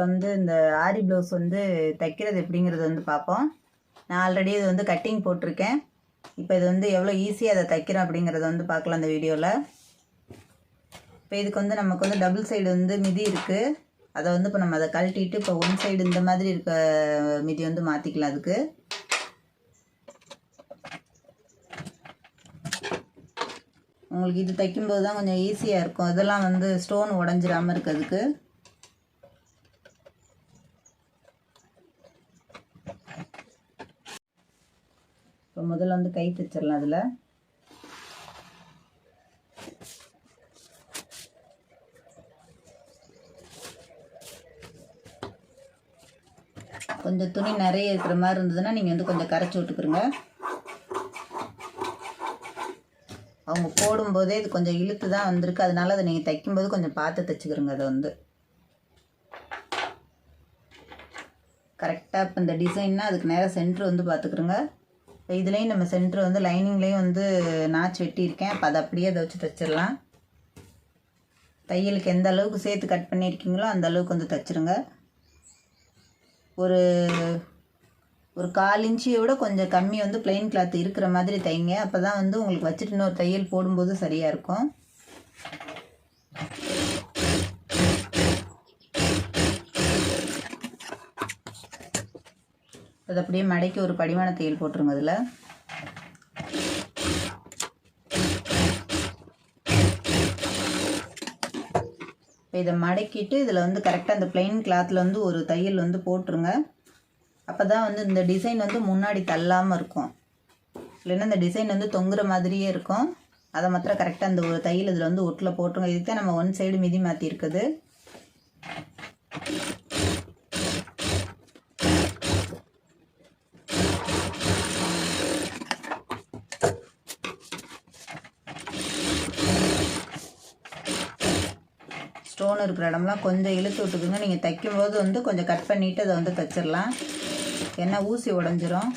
வீடியோவில் வந்து இந்த ஆரி ப்ளவுஸ் வந்து தைக்கிறது எப்படிங்கிறது வந்து பார்ப்போம். நான் ஆல்ரெடி இது வந்து கட்டிங் போட்டிருக்கேன். இப்போ இது வந்து எவ்வளோ ஈஸியாக அதை தைக்கிறோம் அப்படிங்கிறத வந்து பார்க்கலாம் இந்த வீடியோவில் இப்போ இதுக்கு வந்து நமக்கு வந்து டபுள் சைடு வந்து மிதி இருக்குது அதை வந்து இப்போ நம்ம அதை கழட்டிட்டு இப்போ ஒன் சைடு இந்த மாதிரி இருக்க மிதி வந்து மாற்றிக்கலாம் அதுக்கு. உங்களுக்கு இது தைக்கும்போது தான் கொஞ்சம் ஈஸியாக இருக்கும். இதெல்லாம் வந்து ஸ்டோன் உடஞ்சிராமல் இருக்கிறதுக்கு. இப்போ முதல்ல வந்து கை தைச்சிடலாம் அதில். கொஞ்சம் துணி நிறைய இருக்கிற மாதிரி இருந்ததுன்னா நீங்கள் வந்து கொஞ்சம் கரைச்சி விட்டுக்குருங்க. அவங்க போடும்போதே இது கொஞ்சம் இழுத்து தான் வந்திருக்கு. அதனால அதை நீங்கள் தைக்கும்போது கொஞ்சம் பார்த்து தைச்சிக்கிறோங்க அதை வந்து. கரெக்டாக இப்போ இந்த டிசைன்னா அதுக்கு நேராக சென்ட்ரு வந்து பார்த்துக்குறோங்க இதுலேயும் நம்ம சென்ட்ரு வந்து லைனிங்லேயும் வந்து நாச் வெட்டியிருக்கேன். அப்போ அதை அப்படியே அதை வச்சு தைச்சிடலாம். தையலுக்கு எந்த அளவுக்கு சேர்த்து கட் பண்ணியிருக்கீங்களோ அந்த அளவுக்கு வந்து தைச்சிருங்க. ஒரு ஒரு கால் இன்ச்சியை விட கொஞ்சம் கம்மி வந்து பிளெயின் கிளாத் இருக்கிற மாதிரி தைங்க. அப்போ தான் வந்து உங்களுக்கு வச்சுட்டு இன்னொரு தையல் போடும்போது சரியாக இருக்கும். அதை அப்படியே மடக்கி ஒரு படிமான தையல் போட்டுருங்க அதில். இப்போ இதை மடக்கிட்டு இதில் வந்து கரெக்டாக அந்த பிளெயின் கிளாத்தில் வந்து ஒரு தையல் வந்து போட்டுருங்க. அப்போ தான் வந்து இந்த டிசைன் வந்து முன்னாடி தள்ளாமல் இருக்கும். இல்லைன்னா இந்த டிசைன் வந்து தொங்குற மாதிரியே இருக்கும். அதை மாத்திரம் கரெக்டாக அந்த ஒரு தையல் இதில் வந்து ஒட்டில் போட்டுருங்க. இதுக்கு தான் நம்ம ஒன் சைடு மிதி மாற்றி இருக்குது ஸ்டோன் இருக்கிற இடம்லாம் கொஞ்சம் இழுத்து விட்டுக்குங்க. நீங்கள் தைக்கும்போது வந்து கொஞ்சம் கட் பண்ணிவிட்டு அதை வந்து தைச்சிடலாம். ஏன்னா ஊசி உடஞ்சிரும்.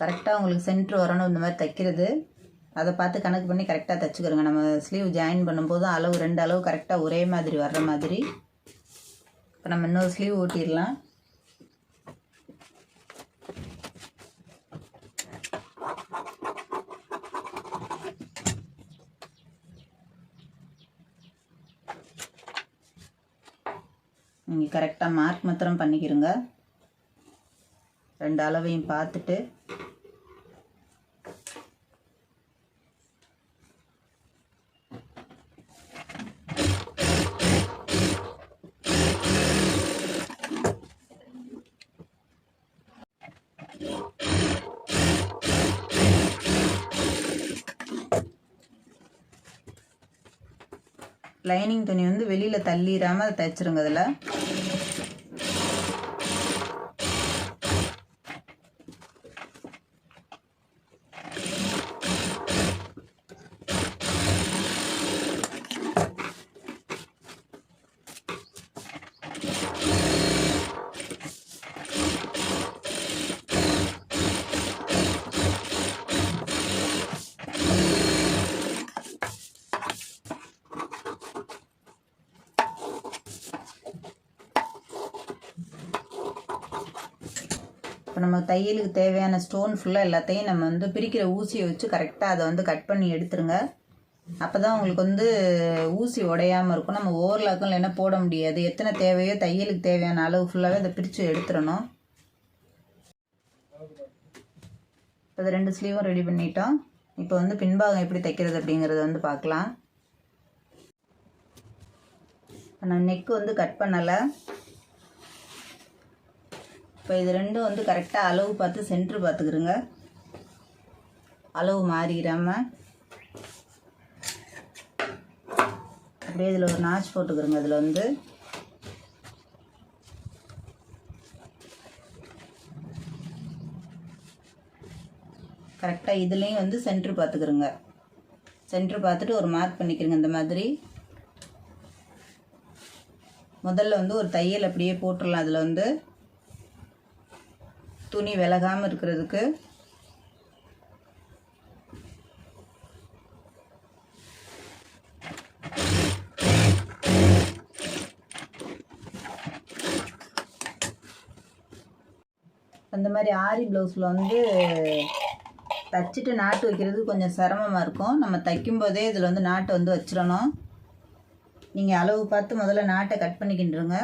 கரெக்டாக உங்களுக்கு சென்ட்ரு வரணும் இந்த மாதிரி தைக்கிறது. அதை பார்த்து கணக்கு பண்ணி கரெக்டாக தைச்சிக்கிறோங்க நம்ம ஸ்லீவ் ஜாயின் பண்ணும்போதும் அளவு ரெண்டு அளவு கரெக்டாக ஒரே மாதிரி வர்ற மாதிரி. இப்போ நம்ம இன்னொரு ஸ்லீவ் ஓட்டிடலாம் நீங்கள் கரெக்டாக மார்க் மாத்திரம் பண்ணிக்கிறோங்க ரெண்டு அளவையும் பார்த்துட்டு லைனிங் துணி வந்து வெளியில் தள்ளிடாமல் அதை தைச்சிருங்க அதில். இப்போ நம்ம தையலுக்கு தேவையான ஸ்டோன் ஃபுல்லாக எல்லாத்தையும் நம்ம வந்து பிரிக்கிற ஊசியை வச்சு கரெக்டாக அதை வந்து கட் பண்ணி எடுத்துருங்க. அப்போ தான் உங்களுக்கு வந்து ஊசி உடையாமல் இருக்கும். நம்ம ஓவர்லாக்கும் இல்லைன்னா போட முடியாது. எத்தனை தேவையோ தையலுக்கு தேவையான அளவு ஃபுல்லாகவே அதை பிரித்து எடுத்துடணும். இப்போ அதை ரெண்டு ஸ்லீவும் ரெடி பண்ணிட்டோம். இப்போ வந்து பின்பாகம் எப்படி தைக்கிறது அப்படிங்கிறத வந்து பார்க்கலாம். இப்போ நான் நெக்கு வந்து கட் பண்ணலை. இப்போ இது ரெண்டும் வந்து கரெக்டாக அளவு பார்த்து சென்ட்ரு பார்த்துக்கிறோங்க. அளவு மாறிடாமல் அப்படியே இதில் ஒரு நாச் போட்டுக்கிறோங்க இதில் வந்து. கரெக்டாக இதுலேயும் வந்து சென்ட்ரு பார்த்துக்கிறோங்க. சென்ட்ரு பார்த்துட்டு ஒரு மார்க் பண்ணிக்கிறோங்க இந்த மாதிரி. முதல்ல வந்து ஒரு தையல் அப்படியே போட்டுடலாம் அதில் வந்து. துணி விலகாமல் இருக்கிறதுக்கு அந்த மாதிரி ஆரி ப்ளவுஸில் வந்து தச்சுட்டு நாட்டு வைக்கிறது கொஞ்சம் சிரமமாக இருக்கும். நம்ம தைக்கும்போதே இதில் வந்து நாட்டை வந்து வச்சிடணும். நீங்கள் அளவு பார்த்து முதல்ல நாட்டை கட் பண்ணிக்கின்றுங்க.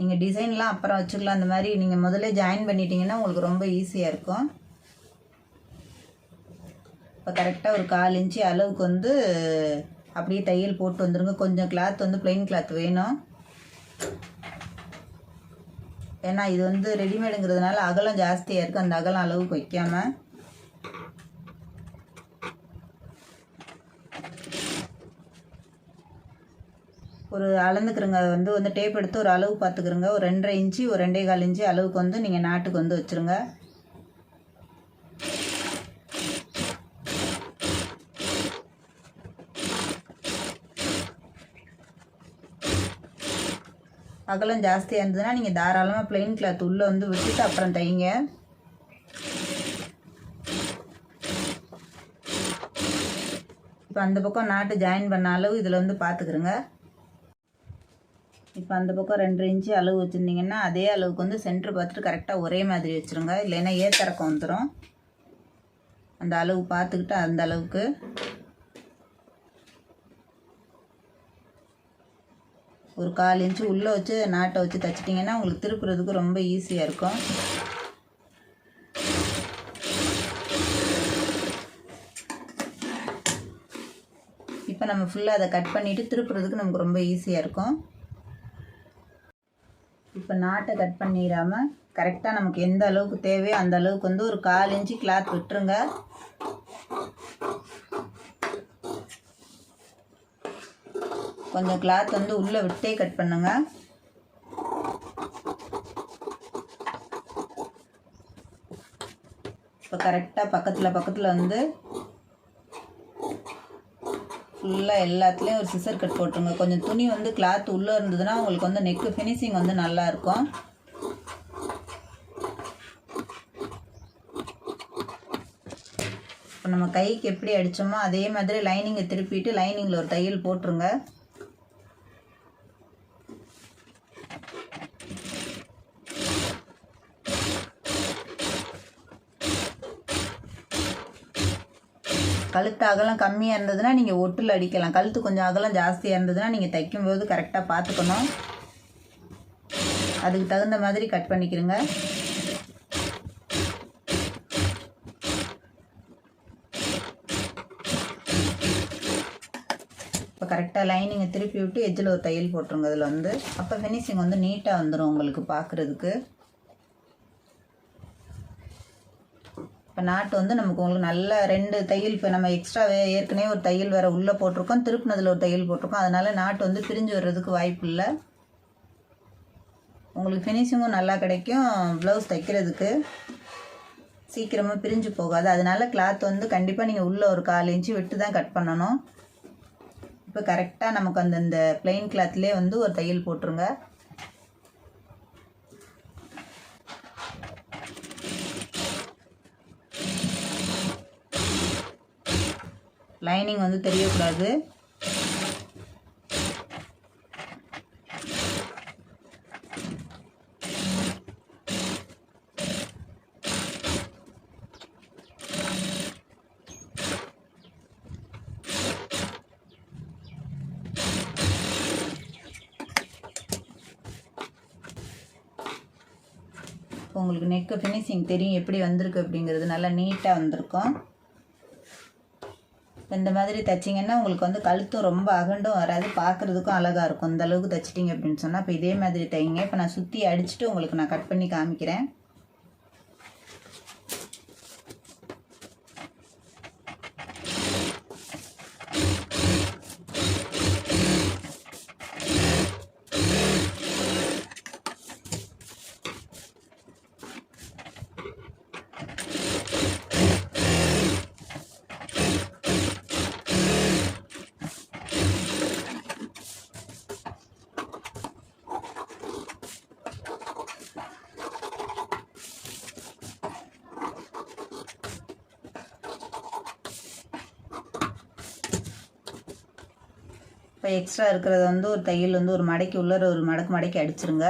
நீங்கள் டிசைன்லாம் அப்புறம் வச்சுக்கலாம். அந்த மாதிரி நீங்கள் முதல்ல ஜாயின் பண்ணிட்டீங்கன்னா உங்களுக்கு ரொம்ப ஈஸியாக இருக்கும். இப்போ கரெக்டாக ஒரு கால் இன்ச்சு அளவுக்கு வந்து அப்படியே தையல் போட்டு வந்துருங்க. கொஞ்சம் கிளாத் வந்து பிளெயின் கிளாத் வேணும். ஏன்னா இது வந்து ரெடிமேடுங்கிறதுனால அகலம் ஜாஸ்தியாக இருக்குது அந்த அகலம் அளவுக்கு வைக்காமல் ஒரு அளந்துக்கிறங்க. அது வந்து வந்து டேப் எடுத்து ஒரு அளவு பார்த்துக்கிறங்க. ஒரு ரெண்டரை இன்ச்சு ஒரு ரெண்டே கால் இன்ச்சு அளவுக்கு வந்து நீங்கள் நாட்டுக்கு வந்து வச்சுருங்க. அகலம் ஜாஸ்தியாக இருந்ததுன்னா நீங்கள் தாராளமாக பிளெயின் கிளாத் உள்ளே வந்து விட்டுட்டு அப்புறம் தைங்க. இப்போ அந்த பக்கம் நாட்டு ஜாயின் பண்ண அளவு இதில் வந்து பார்த்துக்கிறங்க. இப்போ அந்த பக்கம் ரெண்டு இன்ச்சு அளவு வச்சுருந்தீங்கன்னா அதே அளவுக்கு வந்து சென்டர் பார்த்துட்டு கரெக்டாக ஒரே மாதிரி வச்சுருங்க. இல்லைன்னா ஏத்தரக்கம் வந்துடும் அந்த அளவு பார்த்துக்கிட்டு அந்த அளவுக்கு. ஒரு கால் இன்ச்சு உள்ளே வச்சு நாட்டை வச்சு தைச்சிட்டிங்கன்னா உங்களுக்கு திருப்புறதுக்கு ரொம்ப ஈஸியாக இருக்கும். இப்போ நம்ம ஃபுல்லாக அதை கட் பண்ணிவிட்டு திருப்புறதுக்கு நமக்கு ரொம்ப ஈஸியாக இருக்கும். இப்போ நாட்டை கட் பண்ணிடாமல் கரெக்டாக நமக்கு எந்த அளவுக்கு தேவையோ அந்த அளவுக்கு வந்து ஒரு கால் இன்ச்சு கிளாத் விட்டுருங்க. கொஞ்சம் கிளாத் வந்து உள்ளே விட்டே கட் பண்ணுங்க. இப்போ கரெக்டாக பக்கத்தில் பக்கத்தில் வந்து ஃபுல்லாக எல்லாத்துலேயும் ஒரு சிசர் கட் போட்டுருங்க. கொஞ்சம் துணி வந்து கிளாத் உள்ளே இருந்ததுன்னா உங்களுக்கு வந்து நெக்கு ஃபினிஷிங் வந்து நல்லாயிருக்கும் இப்போ நம்ம கைக்கு எப்படி அடித்தோமோ அதே மாதிரி லைனிங்கை திருப்பிட்டு லைனிங்கில் ஒரு தையல் போட்டுருங்க. கழுத்து அகலம் கம்மியாக இருந்ததுன்னா நீங்கள் ஒட்டில் அடிக்கலாம். கழுத்து கொஞ்சம் அகலம் ஜாஸ்தியாக இருந்ததுன்னா நீங்கள் தைக்கும்போது கரெக்டாக பார்த்துக்கணும். அதுக்கு தகுந்த மாதிரி கட் பண்ணிக்கிறங்க இப்போ கரெக்டாக லைனிங்கை திருப்பி விட்டு எஜ்ஜில் ஒரு தையல் போட்டுருங்க அதில் வந்து. அப்போ ஃபினிஷிங் வந்து நீட்டாக வந்துடும் உங்களுக்கு பார்க்குறதுக்கு இப்போ நாட்டு வந்து நமக்கு உங்களுக்கு நல்ல ரெண்டு தையல் இப்போ நம்ம எக்ஸ்ட்ரா ஏற்கனவே ஒரு தையல் வேறு உள்ளே போட்டிருக்கோம். திருப்பினதில் ஒரு தையல் போட்டிருக்கோம். அதனால் நாட்டு வந்து பிரிஞ்சு வர்றதுக்கு வாய்ப்பு இல்லை. உங்களுக்கு ஃபினிஷிங்கும் நல்லா கிடைக்கும். ப்ளவுஸ் தைக்கிறதுக்கு சீக்கிரமாக பிரிஞ்சு போகாது. அதனால கிளாத் வந்து கண்டிப்பாக நீங்கள் உள்ளே ஒரு கால் இன்ச்சு விட்டு தான் கட் பண்ணணும். இப்போ கரெக்டாக நமக்கு அந்த இந்த பிளெயின் கிளாத்லேயே வந்து ஒரு தையல் போட்டுருங்க. லைனிங் வந்து தெரியக்கூடாது. உங்களுக்கு நெக்கு ஃபினிஷிங் தெரியும் எப்படி வந்திருக்கு அப்படிங்கிறது நல்லா நீட்டாக வந்திருக்கும். இந்த மாதிரி தைச்சிங்கன்னா உங்களுக்கு வந்து கழுத்தும் ரொம்ப அகண்டும் வராது பார்க்குறதுக்கும் அழகாக இருக்கும். இந்த அளவுக்கு தைச்சிட்டிங்க அப்படின்னு சொன்னால் இப்போ இதே மாதிரி தைங்க. இப்போ நான் சுற்றி அடிச்சுட்டு உங்களுக்கு நான் கட் பண்ணி காமிக்கிறேன். இப்போ எக்ஸ்ட்ரா இருக்கிறத வந்து ஒரு தையல் வந்து ஒரு மடக்கி உள்ளர ஒரு மடக்கு மடக்கி அடிச்சிருங்க.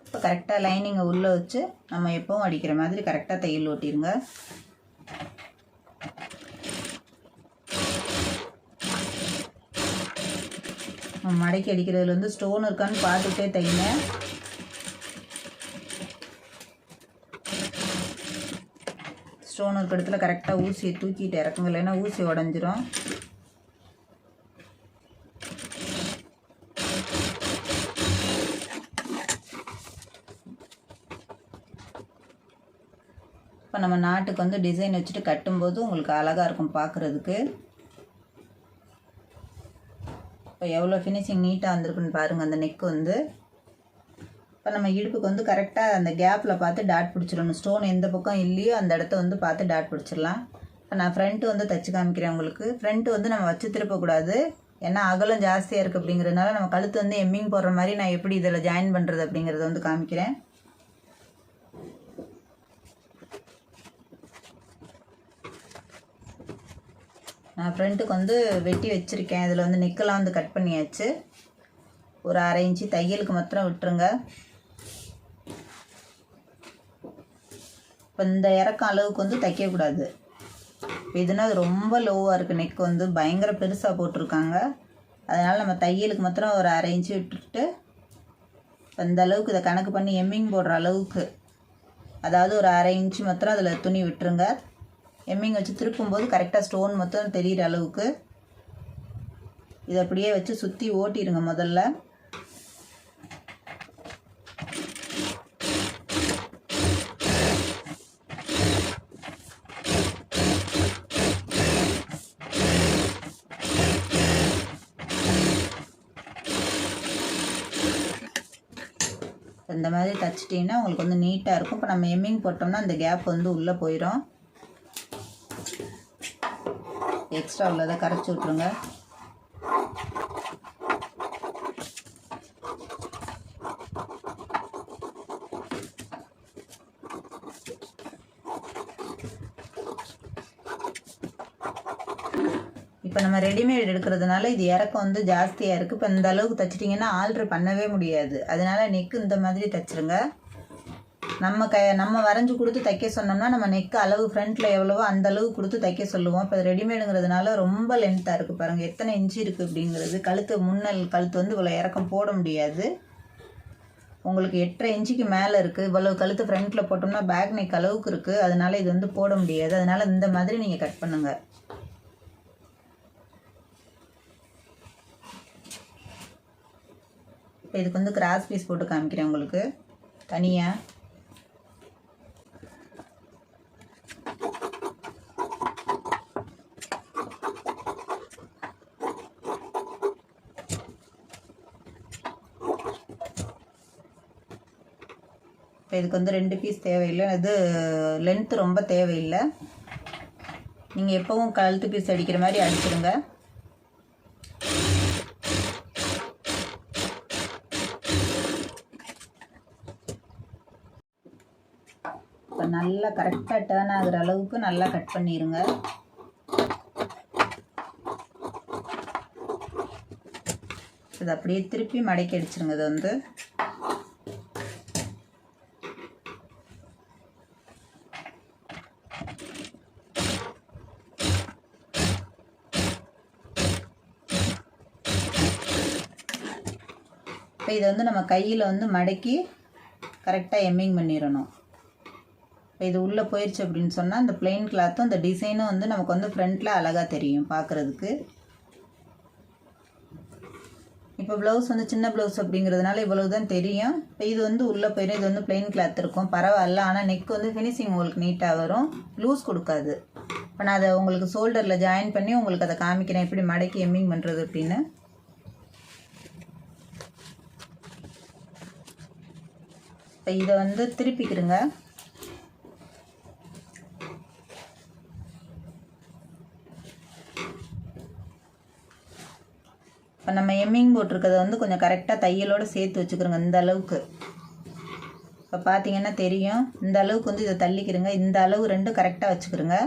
இப்போ கரெக்டாக லைனிங்கை உள்ளே வச்சு நம்ம எப்பவும் அடிக்கிற மாதிரி கரெக்டாக தையல் ஓட்டிடுங்க மடக்கி அடிக்கிறதுல வந்து ஸ்டோன் இருக்கான்னு பார்த்துட்டே தைங்க. ஸ்டோன் இருக்க இடத்துல கரெக்டாக ஊசியை தூக்கிட்டு இறக்குங்க இல்லைன்னா ஊசி உடஞ்சிரும். இப்போ நம்ம நாட்டுக்கு வந்து டிசைன் வச்சுட்டு கட்டும்போது உங்களுக்கு அழகாக இருக்கும் பார்க்குறதுக்கு. இப்போ எவ்வளோ ஃபினிஷிங் நீட்டாக வந்திருக்குன்னு பாருங்கள் அந்த நெக் வந்து. இப்போ நம்ம இடுப்புக்கு வந்து கரெக்டாக அந்த கேப்பில் பார்த்து டாட் பிடிச்சிடணும். ஸ்டோன் எந்த பக்கம் இல்லையோ அந்த இடத்த வந்து பார்த்து டாட் பிடிச்சிடலாம். இப்போ நான் ஃப்ரண்ட்டு வந்து தச்சு காமிக்கிறேன் உங்களுக்கு. ஃப்ரண்ட்டு வந்து நம்ம வச்சு திருப்பக்கூடாது. ஏன்னா அகலம் ஜாஸ்தியாக இருக்குது அப்படிங்கிறதுனால நம்ம கழுத்து வந்து எம்மிங் போடுற மாதிரி நான் எப்படி இதில் ஜாயின் பண்ணுறது அப்படிங்கிறத வந்து காமிக்கிறேன். நான் ஃப்ரண்ட்டுக்கு வந்து வெட்டி வச்சுருக்கேன். இதில் வந்து நெக்கெல்லாம் வந்து கட் பண்ணியாச்சு. ஒரு அரை இன்ச்சு தையலுக்கு மாத்திரம் விட்டுருங்க. இப்போ இந்த இறக்கம் அளவுக்கு வந்து தைக்கக்கூடாது. இதுனா ரொம்ப லோவாக இருக்குது நெக் வந்து பயங்கர பெருசாக போட்டிருக்காங்க. அதனால் நம்ம தையலுக்கு மாத்திரம் ஒரு அரை இன்ச்சு விட்டுட்டு இப்போ இந்த அளவுக்கு இதை கணக்கு பண்ணி எம்மிங் போடுற அளவுக்கு அதாவது ஒரு அரை இன்ச்சு மாத்திரம் அதில் துணி விட்டுருங்க. எம்மிங் வச்சு திருப்பும்போது கரெக்டாக ஸ்டோன் மொத்தம் தெரிகிற அளவுக்கு. இதை அப்படியே வச்சு சுற்றி ஓட்டிடுங்க முதல்ல. இந்த மாதிரி தச்சிட்டிங்கன்னா உங்களுக்கு வந்து நீட்டாக இருக்கும். இப்போ நம்ம எம்மிங் போட்டோம்னா அந்த கேப் வந்து உள்ளே போயிடும் எக்ஸ்ட்ரா உள்ளதை கரைச்சி விட்ருங்க இப்போ நம்ம ரெடிமேட் எடுக்கிறதுனால இது இறக்கம் வந்து ஜாஸ்தியாக இருக்குது இப்போ இந்த அளவுக்கு தைச்சிட்டிங்கன்னா ஆல்ட்ரு பண்ணவே முடியாது. அதனால நெக்கு இந்த மாதிரி தைச்சிருங்க. நம்ம க நம்ம வரைஞ்சி கொடுத்து தைக்க சொன்னோம்னா நம்ம நெக் அளவு ஃப்ரண்ட்டில் எவ்வளவோ அந்த அளவு கொடுத்து தைக்க சொல்லுவோம். இப்போ ரெடிமேடுங்கிறதுனால ரொம்ப லென்த்தாக இருக்குது பாருங்கள் எத்தனை இன்ச்சு இருக்குது அப்படிங்கிறது. கழுத்து முன்னல் கழுத்து வந்து இவ்வளோ இறக்கம் போட முடியாது. உங்களுக்கு எட்டரை இன்ச்சுக்கு மேலே இருக்குது இவ்வளோ கழுத்து ஃப்ரண்ட்டில் போட்டோம்னா பேக் நெக் அளவுக்கு இருக்குது அதனால இது வந்து போட முடியாது. அதனால இந்த மாதிரி நீங்கள் கட் பண்ணுங்கள் இப்போ இதுக்கு வந்து கிராஸ் பீஸ் போட்டு காமிக்கிறேன் உங்களுக்கு. தனியாக இதுக்கு வந்து ரெண்டு பீஸ் தேவையில்லை. இது லென்த்து ரொம்ப தேவையில்லை. நீங்கள் எப்போவும் கழுத்து பீஸ் அடிக்கிற மாதிரி அடிச்சிடுங்க இப்போ நல்லா கரெக்டாக டேர்ன் ஆகுற அளவுக்கு நல்லா கட் பண்ணிடுங்க இது அப்படியே திருப்பி மடக்கி அடிச்சிருங்க இது வந்து. இப்போ இதை வந்து நம்ம கையில் வந்து மடக்கி கரெக்டாக எம்மிங் பண்ணிடணும். இப்போ இது உள்ளே போயிடுச்சு அப்படின்னு சொன்னால் இந்த பிளெயின் கிளாத்தும் இந்த டிசைனும் வந்து நமக்கு வந்து ஃப்ரண்ட்டில் அழகாக தெரியும் பார்க்குறதுக்கு இப்போ ப்ளவுஸ் வந்து சின்ன ப்ளவுஸ் அப்படிங்கிறதுனால இவ்வளவு தான் தெரியும். இப்போ இது வந்து உள்ளே போயிடும் இது வந்து பிளெயின் கிளாத் இருக்கும். பரவாயில்ல. ஆனால் நெக் வந்து ஃபினிஷிங் உங்களுக்கு நீட்டாக வரும். லூஸ் கொடுக்காது. இப்போ நான் அதை உங்களுக்கு ஷோல்டரில் ஜாயின் பண்ணி உங்களுக்கு அதை காமிக்கிறேன். எப்படி மடக்கி எம்மிங் பண்ணுறது அப்படின்னு. இப்போ இதை வந்து திருப்பிக்கிடுங்க இப்போ நம்ம எம்மிங் போட்டிருக்கிறத வந்து கொஞ்சம் கரெக்டாக தையலோடு சேர்த்து வச்சுக்கிறோங்க இந்த அளவுக்கு. இப்போ பார்த்தீங்கன்னா தெரியும். இந்த அளவுக்கு வந்து இதை தள்ளிக்கிறோங்க இந்த அளவு ரெண்டும் கரெக்டாக வச்சுக்கிறோங்க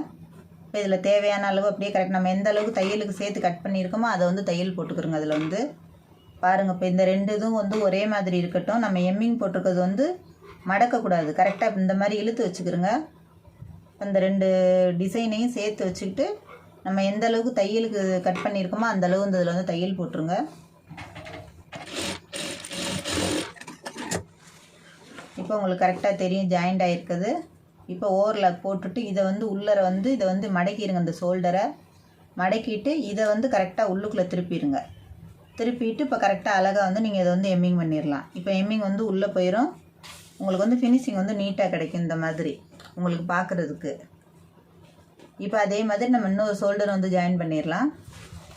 இப்போ இதில் தேவையான அளவு அப்படியே கரெக்ட் நம்ம எந்த அளவுக்கு தையலுக்கு சேர்த்து கட் பண்ணியிருக்கோமோ அதை வந்து தையல் போட்டுக்கிறோங்க அதில் வந்து. பாருங்கள் இப்போ இந்த ரெண்டு இதுவும் வந்து ஒரே மாதிரி இருக்கட்டும். நம்ம எம்மிங் போட்டிருக்கிறது வந்து மடக்கக்கூடாது. கரெக்டாக இந்த மாதிரி இழுத்து வச்சுக்கிறோங்க அந்த ரெண்டு டிசைனையும் சேர்த்து வச்சுக்கிட்டு நம்ம எந்த அளவுக்கு தையலுக்கு கட் பண்ணியிருக்கோமோ அந்த அளவு இந்த இதில் வந்து தையல் போட்டுருங்க. இப்போ உங்களுக்கு கரெக்டாக தெரியும் ஜாயிண்ட் ஆகிருக்குது இப்போ ஓவர்லாக் போட்டுட்டு இதை வந்து உள்ளர வந்து இதை வந்து மடக்கிடுங்க இந்த ஷோல்டரை மடக்கிட்டு இதை வந்து கரெக்டாக உள்ளுக்குள்ளே திருப்பிடுங்க திருப்பிட்டு இப்போ கரெக்டாக அழகாக வந்து நீங்கள் இதை வந்து எம்மிங் பண்ணிடலாம் இப்போ எம்மிங் வந்து உள்ளே போயிடும் உங்களுக்கு வந்து ஃபினிஷிங் வந்து நீட்டாக கிடைக்கும் இந்த மாதிரி உங்களுக்கு பார்க்குறதுக்கு. இப்போ அதே மாதிரி நம்ம இன்னொரு ஷோல்டர் வந்து ஜாயின் பண்ணிடலாம்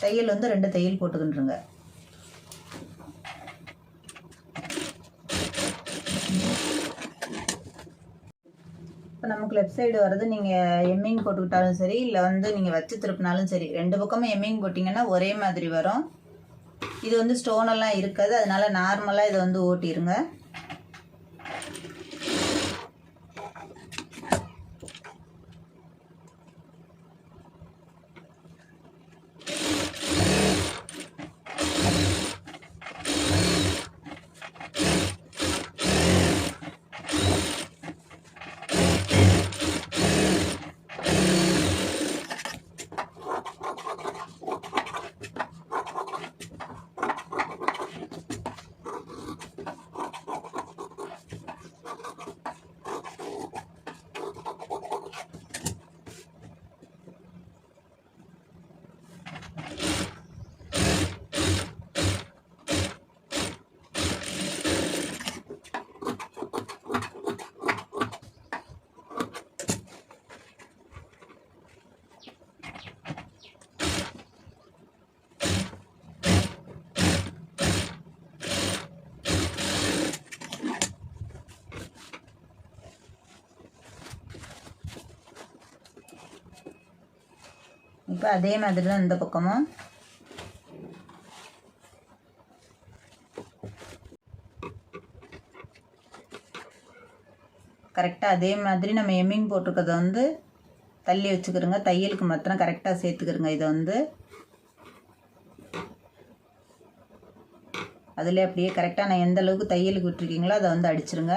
தையல் வந்து ரெண்டு தையல் போட்டுக்கிட்டுருங்க இப்போ நமக்கு லெஃப்ட் சைடு வர்றது நீங்கள் எம்மிங் போட்டுக்கிட்டாலும் சரி இல்லை வந்து நீங்கள் வச்சு திருப்பினாலும் சரி ரெண்டு பக்கமும் எம்மிங் போட்டிங்கன்னா ஒரே மாதிரி வரும். இது வந்து ஸ்டோனெல்லாம் இருக்காது அதனால நார்மலாக இதை வந்து ஓட்டிடுங்க இப்போ அதே மாதிரி தான் இந்த பக்கமும். கரெக்டாக அதே மாதிரி நம்ம எம்மிங் போட்டிருக்கிறத வந்து தள்ளி வச்சுக்கிறோங்க. தையலுக்கு மாத்திரம் கரெக்டாக சேர்த்துக்கிறோங்க இதை வந்து. அதில் அப்படியே கரெக்டாக நான் எந்த அளவுக்கு தையலுக்கு விட்டுருக்கீங்களோ அதை வந்து அடிச்சிருங்க.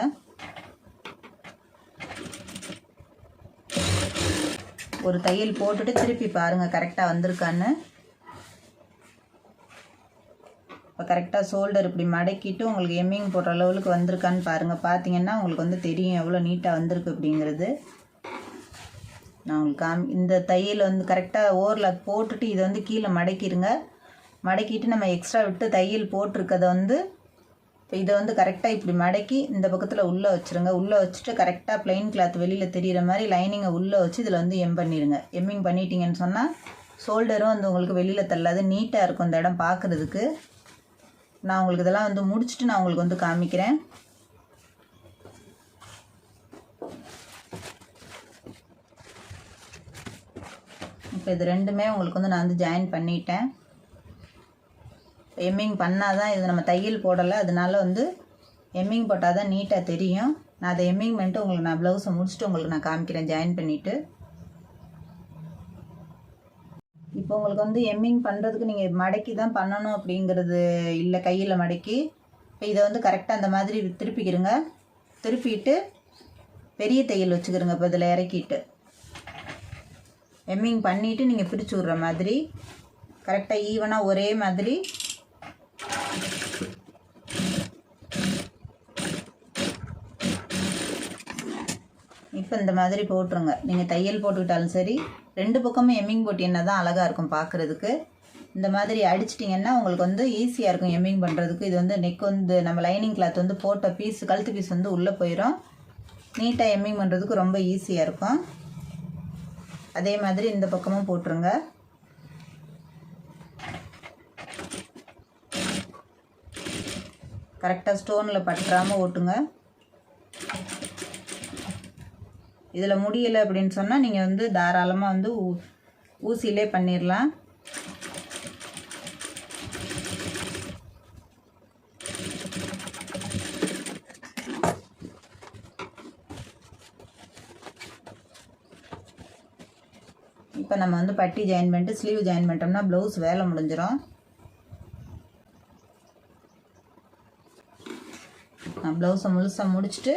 ஒரு தையல் போட்டுட்டு திருப்பி பாருங்கள் கரெக்டாக வந்திருக்கான்னு. இப்போ கரெக்டாக ஷோல்டர் இப்படி மடக்கிட்டு உங்களுக்கு எம்மிங் போடுற லெவலுக்கு வந்திருக்கான்னு பாருங்கள் பார்த்தீங்கன்னா உங்களுக்கு வந்து தெரியும் எவ்வளோ நீட்டாக வந்திருக்கு அப்படிங்கிறது. நான் உங்களுக்கு காமி இந்த தையல் வந்து கரெக்டாக ஓரில் போட்டுட்டு இதை வந்து கீழே மடக்கிடுங்க மடக்கிட்டு நம்ம எக்ஸ்ட்ரா விட்டு தையல் போட்டிருக்கதை வந்து இப்போ இதை வந்து கரெக்டாக இப்படி மடக்கி இந்த பக்கத்தில் உள்ளே வச்சுருங்க. உள்ளே வச்சுட்டு கரெக்டாக ப்ளைன் கிளாத் வெளியில் தெரிகிற மாதிரி லைனிங்கை உள்ளே வச்சு இதில் வந்து எம் பண்ணிடுங்க எம்மிங் பண்ணிட்டீங்கன்னு சொன்னால் ஷோல்டரும் வந்து உங்களுக்கு வெளியில் தள்ளாது. நீட்டாக இருக்கும் இந்த இடம் பார்க்குறதுக்கு நான் உங்களுக்கு இதெல்லாம் வந்து முடிச்சுட்டு நான் உங்களுக்கு வந்து காமிக்கிறேன். இப்போ இது ரெண்டுமே உங்களுக்கு வந்து நான் வந்து ஜாயின் பண்ணிட்டேன். எம்மிங் பண்ணால் தான் இது நம்ம தையல் போடலை. அதனால வந்து எம்மிங் போட்டால் தான் நீட்டாக தெரியும். நான் அதை எம்மிங் பண்ணிட்டு உங்களுக்கு நான் ப்ளவுஸை முடிச்சுட்டு உங்களுக்கு நான் காமிக்கிறேன். ஜாயின் பண்ணிவிட்டு இப்போ உங்களுக்கு வந்து எம்மிங் பண்ணுறதுக்கு நீங்கள் மடக்கி தான் பண்ணணும் அப்படிங்கிறது இல்லை கையில் மடக்கி. இப்போ இதை வந்து கரெக்டாக அந்த மாதிரி திருப்பிக்கிறங்க திருப்பிட்டு பெரிய தையல் வச்சுக்கிறோங்க இப்போ இதில் இறக்கிட்டு. எம்மிங் பண்ணிவிட்டு நீங்கள் பிரித்து விட்ற மாதிரி. கரெக்டாக ஈவனாக ஒரே மாதிரி இப்போ இந்த மாதிரி போட்டுருங்க. நீங்கள் தையல் போட்டுக்கிட்டாலும் சரி ரெண்டு பக்கமும் எம்மிங் போட்டிங்கன்னா தான் அழகாக இருக்கும் பார்க்குறதுக்கு இந்த மாதிரி அடிச்சிட்டிங்கன்னா உங்களுக்கு வந்து ஈஸியாக இருக்கும் எம்மிங் பண்ணுறதுக்கு இது வந்து நெக் வந்து நம்ம லைனிங் கிளாத் வந்து போட்ட பீஸ் கழுத்து பீஸ் வந்து உள்ளே போயிடும் நீட்டாக எம்மிங் பண்ணுறதுக்கு ரொம்ப ஈஸியாக இருக்கும். அதே மாதிரி இந்த பக்கமும் போட்டுருங்க. கரெக்டாக ஸ்டோனில் பற்றாமல் ஓட்டுங்க. இதில் முடியலை அப்படின்னு சொன்னால் நீங்கள் வந்து தாராளமாக வந்து ஊ ஊசியிலே பண்ணிடலாம் இப்போ நம்ம வந்து பட்டி ஜாயின் பண்ணிட்டு ஸ்லீவ் ஜாயின் பண்ணிட்டோம்னா ப்ளவுஸ் வேலை முடிஞ்சிடும் நான் ப்ளவுஸை முழுசாக முடிச்சுட்டு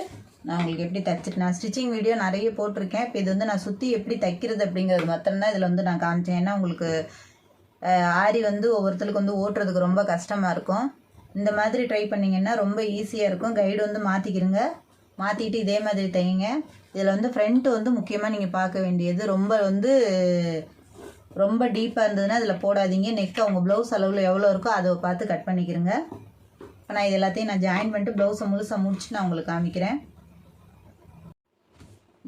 நான் உங்களுக்கு எப்படி தைச்சிட்டு நான் ஸ்டிச்சிங் வீடியோ நிறைய போட்டிருக்கேன். இப்போ இது வந்து நான் சுற்றி எப்படி தைக்கிறது அப்படிங்கிறது மாத்திரம்தான் இதில் வந்து நான் காமிச்சேன். ஏன்னா உங்களுக்கு ஆரி வந்து ஒவ்வொருத்தருக்கு வந்து ஓட்டுறதுக்கு ரொம்ப கஷ்டமாக இருக்கும். இந்த மாதிரி ட்ரை பண்ணிங்கன்னா ரொம்ப ஈஸியாக இருக்கும். கைடு வந்து மாற்றிக்கிருங்க மாற்றிட்டு இதே மாதிரி தைங்க. இதில் வந்து ஃப்ரண்ட்டு வந்து முக்கியமாக நீங்கள் பார்க்க வேண்டியது. ரொம்ப வந்து ரொம்ப டீப்பாக இருந்ததுன்னா அதில் போடாதீங்க. நெக் அவங்க ப்ளவுஸ் அளவில் எவ்வளோ இருக்கோ அதை பார்த்து கட் பண்ணிக்கிறங்க இப்போ நான் இது எல்லாத்தையும் நான் ஜாயின் பண்ணிட்டு ப்ளவுஸை முழுசாக முடிச்சு நான் உங்களுக்கு காமிக்கிறேன்.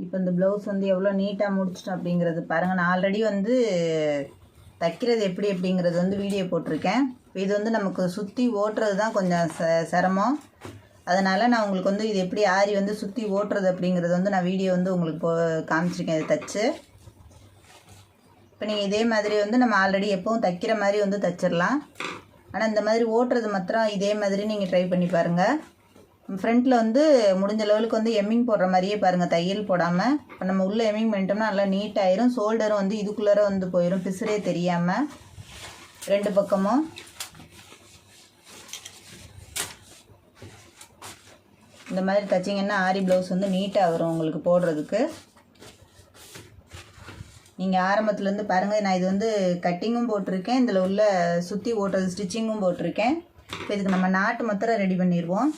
இப்போ இந்த ப்ளவுஸ் வந்து எவ்வளோ நீட்டாக முடிச்சிட்டோம் அப்படிங்கிறது பாருங்கள் நான் ஆல்ரெடி வந்து தைக்கிறது எப்படி அப்படிங்கிறது வந்து வீடியோ போட்டிருக்கேன். இப்போ இது வந்து நமக்கு சுற்றி ஓட்டுறது தான் கொஞ்சம் ச சிரமம். அதனால் நான் உங்களுக்கு வந்து இது எப்படி ஆரி வந்து சுற்றி ஓட்டுறது அப்படிங்கிறது வந்து நான் வீடியோ வந்து உங்களுக்கு போ காமிச்சிருக்கேன் இதை தைச்சு. இப்போ நீங்கள் இதே மாதிரி வந்து நம்ம ஆல்ரெடி எப்பவும் தைக்கிற மாதிரி வந்து தைச்சிடலாம். ஆனால் இந்த மாதிரி ஓட்டுறது மாத்திரம் இதே மாதிரி நீங்கள் ட்ரை பண்ணி பாருங்கள் ஃப்ரண்ட்டில் வந்து முடிஞ்ச லெவலுக்கு வந்து எம்மிங் போடுற மாதிரியே பாருங்கள் தையல் போடாமல் இப்போ நம்ம உள்ளே எம்மிங் பண்ணிட்டோம்னா நல்லா நீட்டாயிரும் ஷோல்டரும் வந்து இதுக்குள்ளார வந்து போயிடும் பிசுரே தெரியாமல் ரெண்டு பக்கமும். இந்த மாதிரி தைச்சிங்கன்னா ஆரி ப்ளவுஸ் வந்து நீட்டாக வரும் உங்களுக்கு போடுறதுக்கு. நீங்கள் ஆரம்பத்துலேருந்து பாருங்கள் நான் இது வந்து கட்டிங்கும் போட்டிருக்கேன். இதில் உள்ள சுற்றி ஓட்டுறது ஸ்டிச்சிங்கும் போட்டிருக்கேன். இப்போ இதுக்கு நம்ம நாட்டு மாத்திரம் ரெடி பண்ணிடுவோம்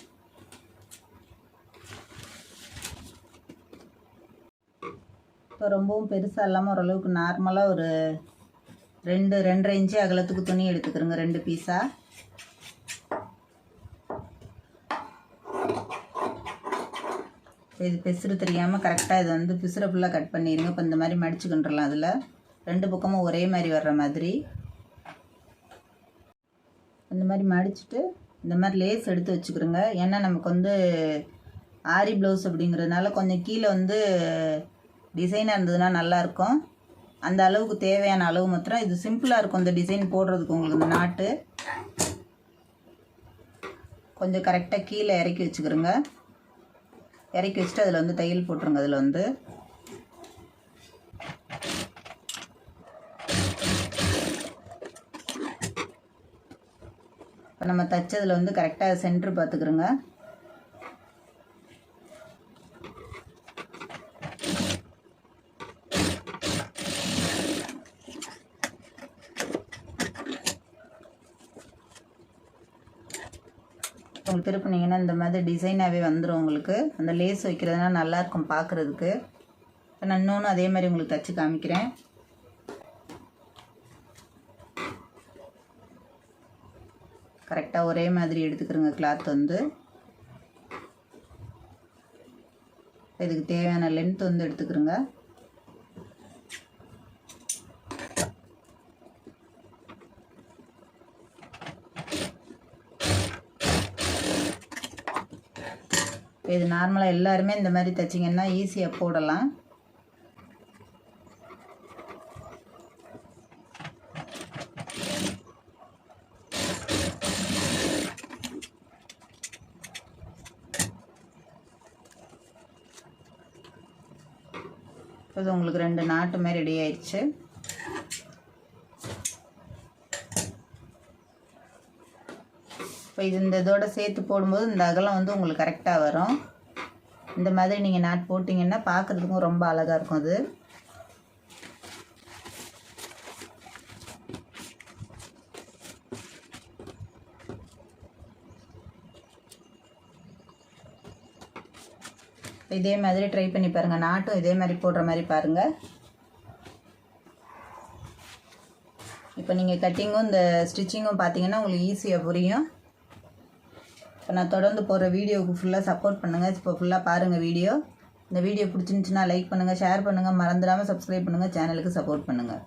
இப்போ ரொம்பவும் பெருசாக இல்லாமல் ஓரளவுக்கு நார்மலாக ஒரு ரெண்டு ரெண்டரை இன்ச்சு அகலத்துக்கு துணி எடுத்துக்கிறோங்க ரெண்டு பீஸாக இது பிசுறு தெரியாமல் கரெக்டாக இது வந்து பிசுற ஃபுல்லாக கட் பண்ணிடுங்க இப்போ இந்த மாதிரி மடிச்சுக்கின்றலாம் அதில். ரெண்டு பக்கமும் ஒரே மாதிரி வர்ற மாதிரி. இந்த மாதிரி மடிச்சுட்டு இந்த மாதிரி லேஸ் எடுத்து வச்சுக்கிறோங்க. ஏன்னா நமக்கு வந்து ஆரி ப்ளவுஸ் அப்படிங்கிறதுனால கொஞ்சம் கீழே வந்து டிசைனாக இருந்ததுன்னா நல்லாயிருக்கும். அந்த அளவுக்கு தேவையான அளவு மாத்திரம் இது சிம்பிளாக இருக்கும். இந்த டிசைன் போடுறதுக்கு உங்களுக்கு இந்த நாட்டு. கொஞ்சம் கரெக்டாக கீழே இறக்கி வச்சுக்கிறோங்க இறக்கி வச்சுட்டு அதில் வந்து தையல் போட்டுருங்க. அதில் வந்து. இப்போ நம்ம தைச்சதில் வந்து கரெக்டாக சென்ட்ரு பார்த்துக்குறோங்க உங்களுக்கு திருப்பினீங்கன்னா இந்த மாதிரி டிசைனாகவே வந்துடும் உங்களுக்கு. அந்த லேஸ் வைக்கிறதுனா நல்லாயிருக்கும் பார்க்குறதுக்கு இப்போ நான் இன்னொன்று அதே மாதிரி உங்களுக்கு தச்சு காமிக்கிறேன். கரெக்டாக ஒரே மாதிரி எடுத்துக்கிறோங்க கிளாத் வந்து. இதுக்கு தேவையான லென்த் வந்து எடுத்துக்கிறோங்க. இது நார்மலாக எல்லாருமே இந்த மாதிரி தைச்சிங்கன்னா ஈஸியாக போடலாம். இது உங்களுக்கு ரெண்டு நாட்டுமே ரெடி ஆயிடுச்சு. இப்போ இது இந்த இதோட சேர்த்து போடும்போது இந்த அகலம் வந்து உங்களுக்கு கரெக்டாக வரும். இந்த மாதிரி நீங்கள் நாட் போட்டிங்கன்னா பார்க்குறதுக்கும் ரொம்ப அழகாக இருக்கும் அது. இதே மாதிரி ட்ரை பண்ணி பாருங்கள் நாட்டும் இதே மாதிரி போடுற மாதிரி பாருங்கள் இப்போ நீங்கள் கட்டிங்கும் இந்த ஸ்டிச்சிங்கும் பார்த்தீங்கன்னா உங்களுக்கு ஈஸியாக புரியும். இப்போ நான் தொடர்ந்து போகிற வீடியோவுக்கு ஃபுல்லாக சப்போர்ட் பண்ணுங்கள் இப்போ ஃபுல்லாக பாருங்கள் வீடியோ. இந்த வீடியோ பிடிச்சிருந்துச்சுன்னா லைக் பண்ணுங்கள் ஷேர் பண்ணுங்கள் மறந்துடாமல் சப்ஸ்கிரைப் பண்ணுங்கள் சேனலுக்கு சப்போர்ட் பண்ணுங்கள்